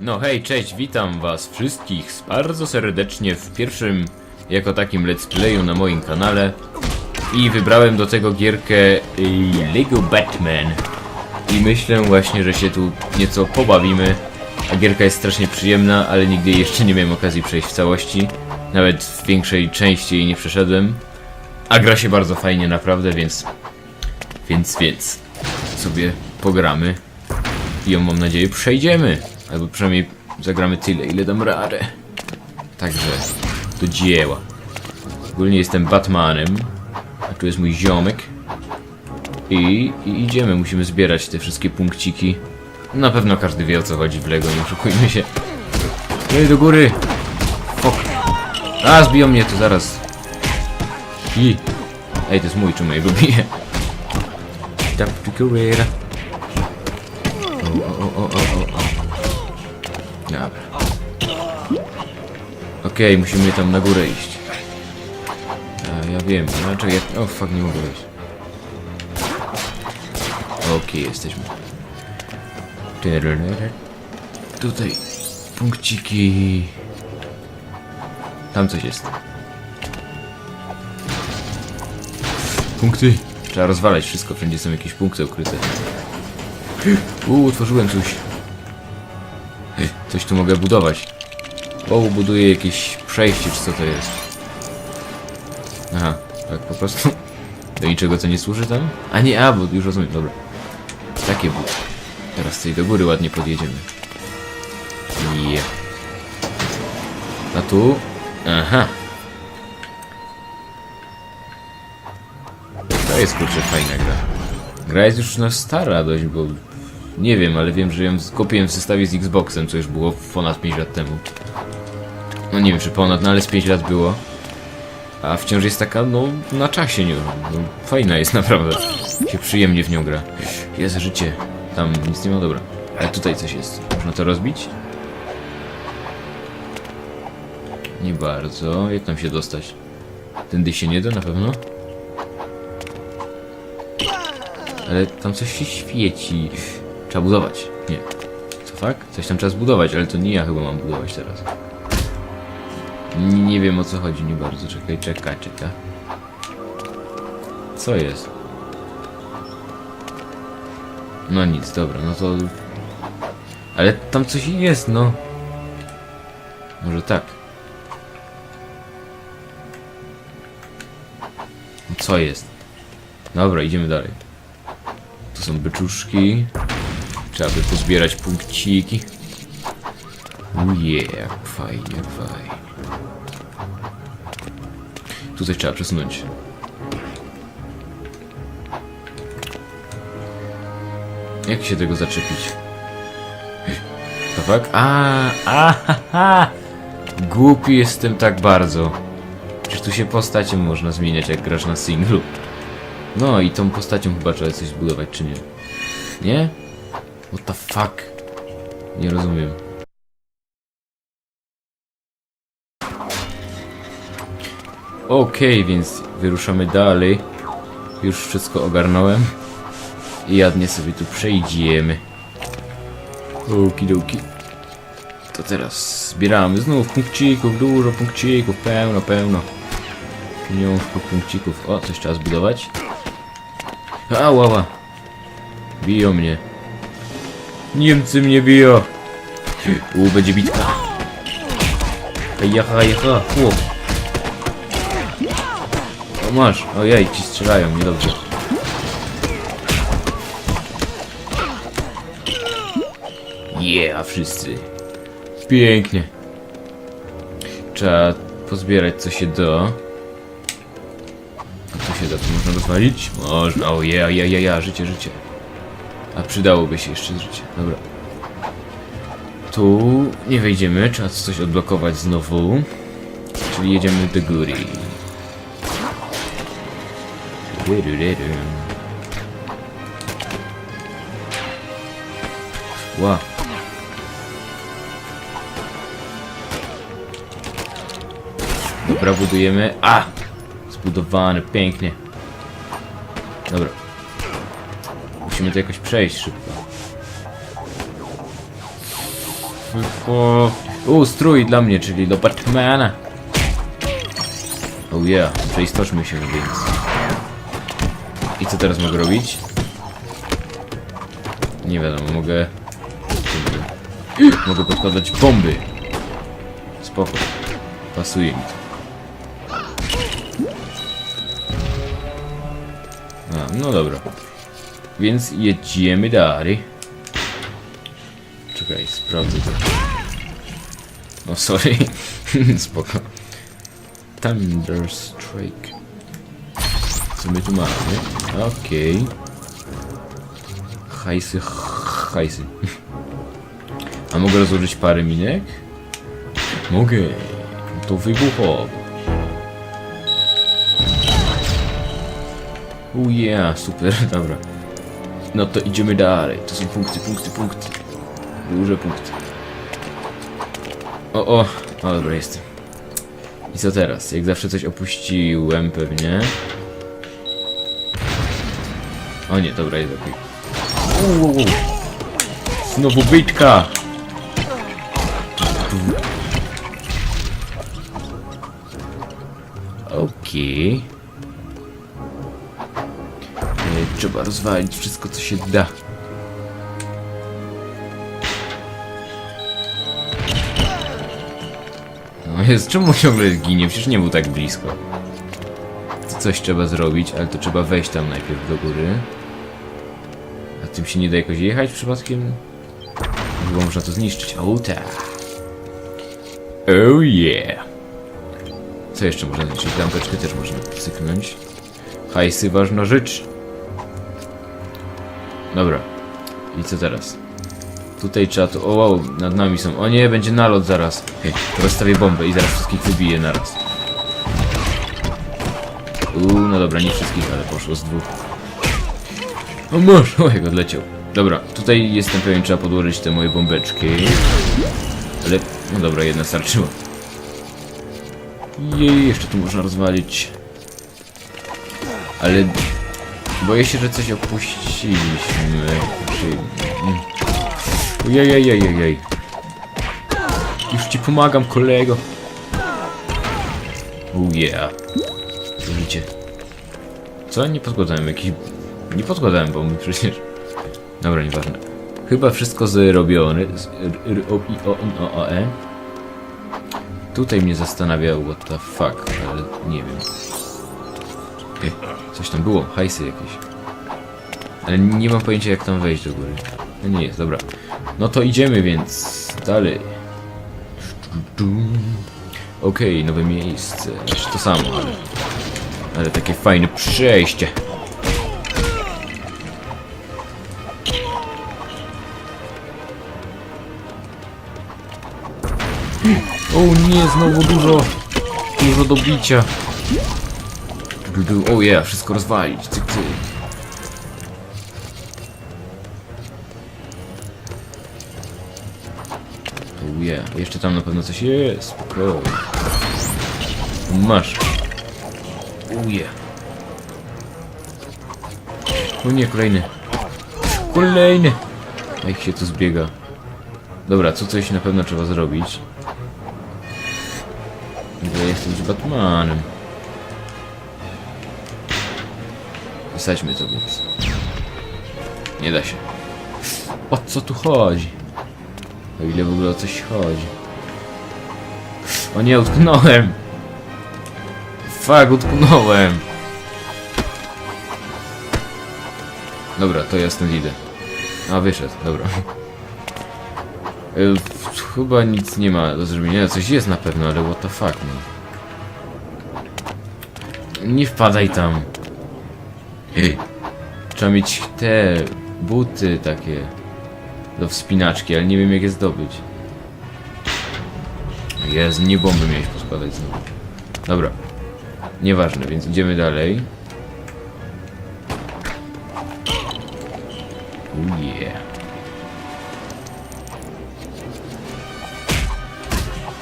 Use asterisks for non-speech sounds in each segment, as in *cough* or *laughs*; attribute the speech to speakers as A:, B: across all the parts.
A: No hej, cześć, witam was wszystkich bardzo serdecznie w pierwszym jako takim let's playu na moim kanale. I wybrałem do tego gierkę y, Lego Batman. I myślę właśnie, że się tu nieco pobawimy. A gierka jest strasznie przyjemna, ale nigdy jeszcze nie miałem okazji przejść w całości. Nawet w większej części jej nie przeszedłem. A gra się bardzo fajnie naprawdę, więc więc, więc sobie pogramy. I ją mam nadzieję przejdziemy. Albo przynajmniej zagramy tyle, ile dam radę. Także do dzieła. Ogólnie jestem Batmanem, a tu jest mój ziomek. I, I idziemy, musimy zbierać te wszystkie punkciki. Na pewno każdy wie o co chodzi w Lego, nie oszukujmy się. Ej, do góry! Fok. A, zbiją mnie to zaraz. I. Ej, to jest mój, czemu ja go biję? Tap to o, o, o, o. Dobra. Okej, musimy tam na górę iść. A, ja wiem, no czekaj, ja... o fuck, nie mogę wejść. Okej, jesteśmy. Tyryryrr. Tutaj punkciki. Tam coś jest. Punkty. Trzeba rozwalać wszystko, wszędzie są jakieś punkty ukryte. *gasps* Uuu, utworzyłem coś. Coś tu mogę budować. O, buduję jakieś przejście, czy co to jest. Aha, tak po prostu. *laughs* Do niczego co nie służy tam? A nie, a, bo już rozumiem, dobra. Takie buty. Teraz tutaj do góry ładnie podjedziemy. Nie. A tu? Aha. To jest kurczę fajna gra. Gra jest już no stara dość, bo nie wiem, ale wiem, że ją kupiłem w zestawie z Xboxem, co już było ponad 5 lat temu. No nie wiem, czy ponad, no ale z 5 lat było. A wciąż jest taka, no, na czasie, nie no, Fajna jest *laughs* naprawdę. Się przyjemnie w nią gra. Jest życie. Tam nic nie ma, dobra. Ale tutaj coś jest. Można to rozbić? Nie bardzo. Jak tam się dostać? Tędy się nie da na pewno? Ale tam coś się świeci. Trzeba budować. Nie. Co fak? Coś tam trzeba zbudować, ale to nie ja chyba mam budować teraz. Nie, nie wiem o co chodzi, nie bardzo. Czekaj, czekaj, czekaj. Co jest? No nic, dobra, no to... Ale tam coś jest, no. Może tak. Co jest? Dobra, idziemy dalej. Tu są byczuszki. Trzeba by pozbierać punkciki. Yeah, fajnie, fajnie. Tutaj trzeba przesunąć. Jak się tego zaczepić? Tak? A, a. Głupi jestem tak bardzo. Przecież tu się postacią można zmieniać, jak grasz na singlu. No i tą postacią chyba trzeba coś zbudować, czy nie? Nie? What the fuck? Nie rozumiem. Okej, więc wyruszamy dalej. Już wszystko ogarnąłem. I jadnie sobie tu przejdziemy. Okidoki. To teraz zbieramy znów punkcików, dużo punkcików, pełno, pełno. Pieniążków, punkcików. O, coś trzeba zbudować. A, łała. Biją mnie. Niemcy mnie biją. U, będzie bitka. Jaha, jaha, chłop. O, masz. Ojej, ci strzelają, niedobrze. Yeah, wszyscy. Pięknie. Trzeba pozbierać co się da. A co się da? To można rozwalić? Można, o ja, ja, ja, ja, życie, życie. A przydałoby się jeszcze życie, dobra. Tu nie wejdziemy, trzeba coś odblokować znowu. Czyli jedziemy do góry. Wow. Dobra, budujemy. A! Zbudowane, pięknie. Dobra. Musimy to jakoś przejść szybko. O, u, strój dla mnie, czyli do Batmana. Oh yeah, przeistoczmy się więc. I co teraz mogę robić? Nie wiadomo, mogę... Mogę podkładać bomby. Spoko. Pasuje mi to. A, no dobra. Więc jedziemy dalej. Czekaj, sprawdzę to. No sorry. *laughs* Spoko. Thunder Strike. Co my tu mamy? Okej. Hajsy, hajsy. A mogę rozłożyć parę minek? Mogę. To wybuchowo. U yeah, super, *laughs* dobra. No to idziemy dalej. To są punkty, punkty, punkty. Duże punkty. O, o, o dobra, jestem. I co teraz? Jak zawsze coś opuściłem pewnie. O nie, dobra, jest okej. Uuu, Znowu bytka! Okej. E, Trzeba rozwalić wszystko, co się da. No jest, czemu ciągle ginie? Przecież nie był tak blisko. Coś trzeba zrobić, ale to trzeba wejść tam najpierw do góry. A tym się nie da jakoś jechać przypadkiem? Chyba można to zniszczyć. O tak. Oh yeah. Co jeszcze można zniszczyć? Lampeczkę też można cyknąć. Hajsy ważna rzecz. Dobra. I co teraz? Tutaj trzeba to... O wow, nad nami są. O nie, będzie nalot zaraz. Hej, rozstawię bombę i zaraz wszystkich wybiję naraz. Uuu, no dobra, nie wszystkich, ale poszło z dwóch. O masz, *laughs* o jak odleciał. Dobra, tutaj jestem pewien, trzeba podłożyć te moje bombeczki. Ale, no dobra, jedna starczyła. Jej, jeszcze tu można rozwalić. Ale boję się, że coś opuściliśmy. Ojej. Już ci pomagam, kolego. Oh yeah. Widzicie. Co? Nie podkładałem jakiś... Nie podkładałem bomby przecież. Dobra, nieważne. Chyba wszystko zrobione. Z- r- o, i, o, o, o, e. Tutaj mnie zastanawia what the fuck, ale nie wiem. Ej, coś tam było, hajsy jakieś. Ale nie mam pojęcia jak tam wejść do góry. No nie jest, dobra. No to idziemy więc dalej. Okej, nowe miejsce. Znaczy to samo, ale... Ale takie fajne przejście. O nie, znowu dużo... Dużo do bicia. O ja, wszystko rozwalić. Cyk, cyk. Oh yeah. Jeszcze tam na pewno coś jest. Spokojnie. Masz. Oh yeah. O nie, kolejny. Kolejny. A ich się tu zbiega. Dobra, co coś na pewno trzeba zrobić. Ja chcę być Batmanem. Wysadźmy to więc. Nie da się. O co tu chodzi? O ile w ogóle o coś chodzi. O nie, utknąłem! Fuck, utknąłem! Dobra, to ja stąd idę. A, wyszedł, dobra. Chyba nic nie ma do zrobienia. Coś jest na pewno, ale what the fuck, no. Nie wpadaj tam. Trzeba mieć te buty takie do wspinaczki, ale nie wiem jak je zdobyć. Jezu, nie bomby miałeś poskładać znowu. Dobra. Nieważne, więc idziemy dalej. Oh yeah.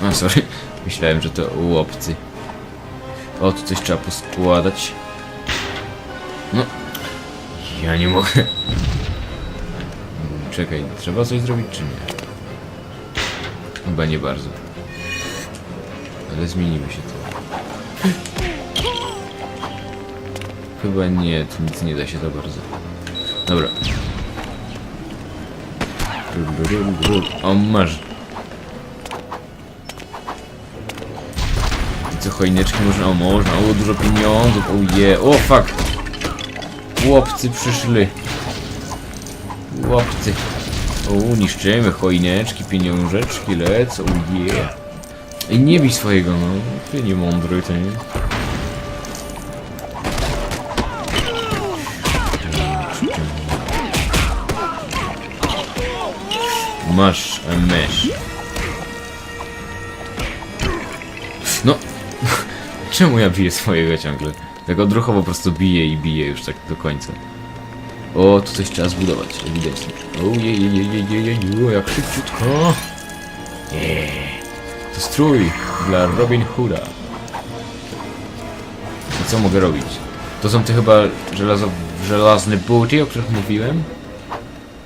A: A, sorry. Myślałem, że to łopcy. O, tu coś trzeba poskładać. Ja nie mogę. Czekaj, trzeba coś zrobić czy nie? Chyba nie bardzo. Ale zmienimy się to. Chyba nie, tu nic nie da się za bardzo. Dobra. O, masz. I co, choineczki można? O, można. O, dużo pieniądzów. O, je. O, fuck. Chłopcy przyszli. Chłopcy. O, niszczymy choineczki, pieniążeczki, lecą. Je. I nie bij swojego, no. Ty nie mądry, ty. Masz mysz. No, *laughs* czemu ja biję swojego ciągle? Tak odruchowo po prostu biję i biję już tak do końca. O, tu coś trzeba zbudować, ewidentnie. O, je, je, je, je, je, je, je, jak szybciutko. Nie. To strój dla Robin Hooda. Co mogę robić? To są te chyba żelazo, żelazne buty, o których mówiłem?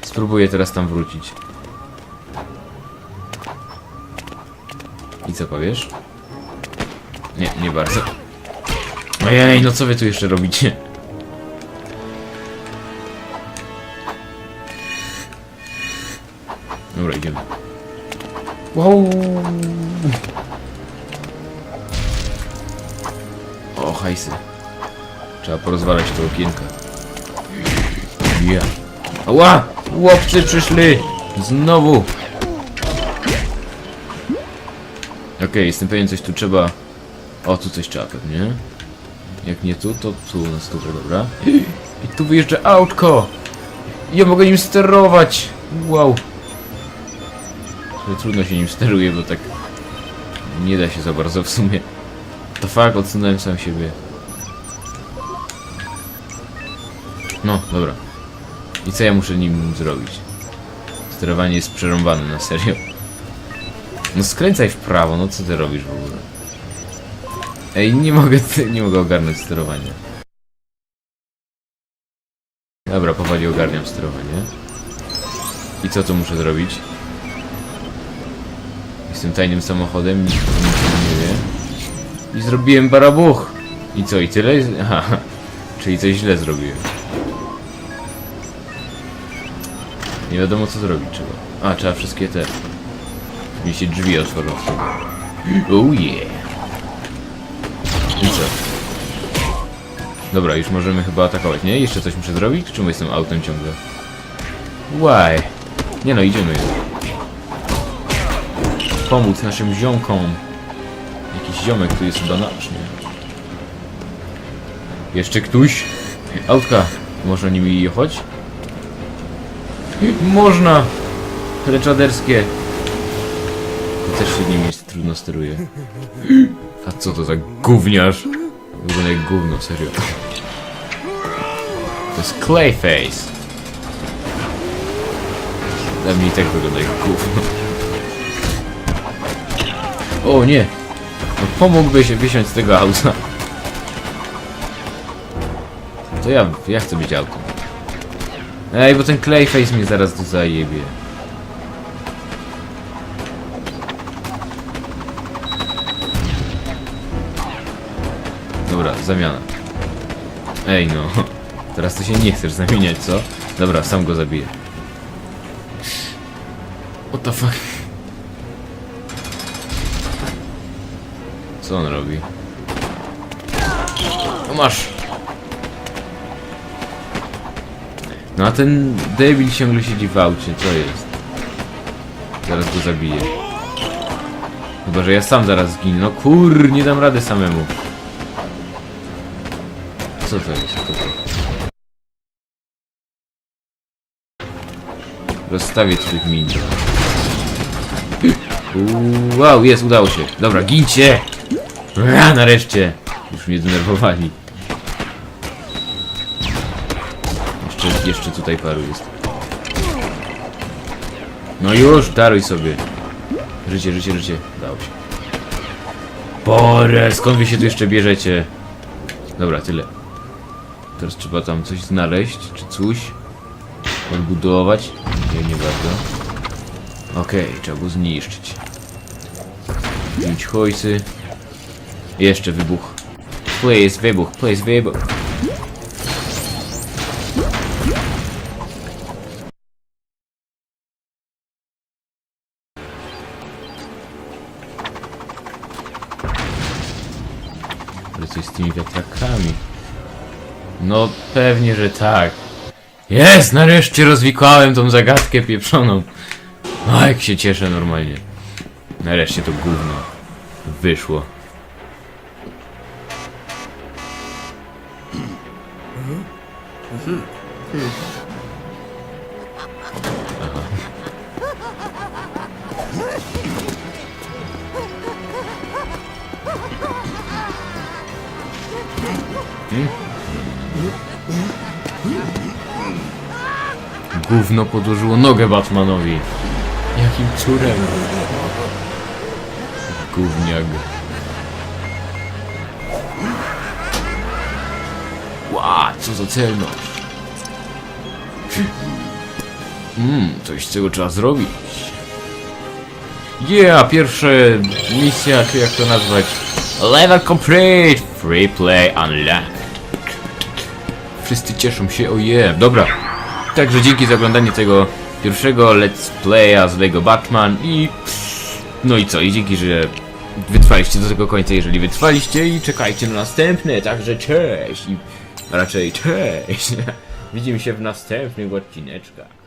A: Spróbuję teraz tam wrócić. I co powiesz? Nie, nie bardzo. Ojej, no co wy tu jeszcze robicie? Dobra, idziemy. Wow. O, hajsy. Trzeba porozwalać te okienka. Ja. Ła! Łopcy przyszli! Znowu! Okej, jestem pewien, coś tu trzeba... O, tu coś trzeba pewnie. Jak nie tu, to tu na stówę, dobra. I tu wyjeżdża autko! Ja mogę nim sterować! Wow! Trudno się nim steruje, bo tak... Nie da się za bardzo w sumie. To fakt, odsunąłem sam siebie. No, dobra. I co ja muszę nim zrobić? Sterowanie jest przerąbane, na serio. No skręcaj w prawo, no co ty robisz w ogóle? Ej, nie mogę, *laughs* nie mogę ogarnąć sterowania. Dobra, powoli ogarniam sterowanie. I co tu muszę zrobić? Jestem tajnym samochodem, nikt nie wie. I zrobiłem barabuch! I co, i tyle? *laughs* Aha, czyli coś źle zrobiłem. Nie wiadomo co zrobić trzeba. A, trzeba wszystkie te... Mi się drzwi otworzą. *gasps* Oh yeah! Co? Dobra, już możemy chyba atakować, nie? Jeszcze coś muszę zrobić? Czemu jestem autem ciągle? Why? Nie no, idziemy już. Pomóc naszym ziomkom. Jakiś ziomek tu jest chyba nasz, nie? Jeszcze ktoś? Autka. Można nimi jechać? Można! Leczaderskie. Też się nimi trudno steruje. A co to za gówniarz? Wygląda jak gówno, serio. To jest Clayface. Dla mnie i tak wygląda jak gówno. O nie! No pomógłby się wysiąść z tego auta. To ja, ja chcę być autem. Ej, bo ten Clayface mnie zaraz tu zajebie. Zamiana. Ej no, teraz to się nie chcesz zamieniać, co? Dobra, sam go zabiję. What the fuck? Co on robi? No masz! No a ten debil ciągle siedzi w aucie, co jest? Zaraz go zabiję. Chyba, że ja sam zaraz zginę. No kur, nie dam rady samemu. Co to jest? To? Rozstawię tych min. Wow, jest, udało się. Dobra, gincie! A, nareszcie! Już mnie denerwowali. Jeszcze, jeszcze tutaj paru jest. No już, daruj sobie. Życie, życie, życie. Dało się. Bore, skąd wy się tu jeszcze bierzecie? Dobra, tyle. Teraz trzeba tam coś znaleźć, czy coś. Odbudować. Nie, nie bardzo. Okej, trzeba go zniszczyć. Rzuć hojsy. Jeszcze wybuch. Please, wybuch, please, wybuch. Ale coś z tymi wiatrakami. No pewnie, że tak. Jest! Nareszcie rozwikłałem tą zagadkę pieprzoną. O, jak się cieszę normalnie. Nareszcie to gówno wyszło. Gówno podłożyło nogę Batmanowi. Jakim cudem? Gówniak. Ła, co za celność. Mmm, coś czego trzeba zrobić. Yeah, pierwsza misja, czy jak to nazwać? Level complete! Free play unlocked. Wszyscy cieszą się, o yeah. Dobra. Także dzięki za oglądanie tego pierwszego let's playa z Lego Batman i... No i co, i dzięki, że wytrwaliście do tego końca, jeżeli wytrwaliście i czekajcie na następne, także cześć i raczej cześć. *laughs* Widzimy się w następnych odcineczkach.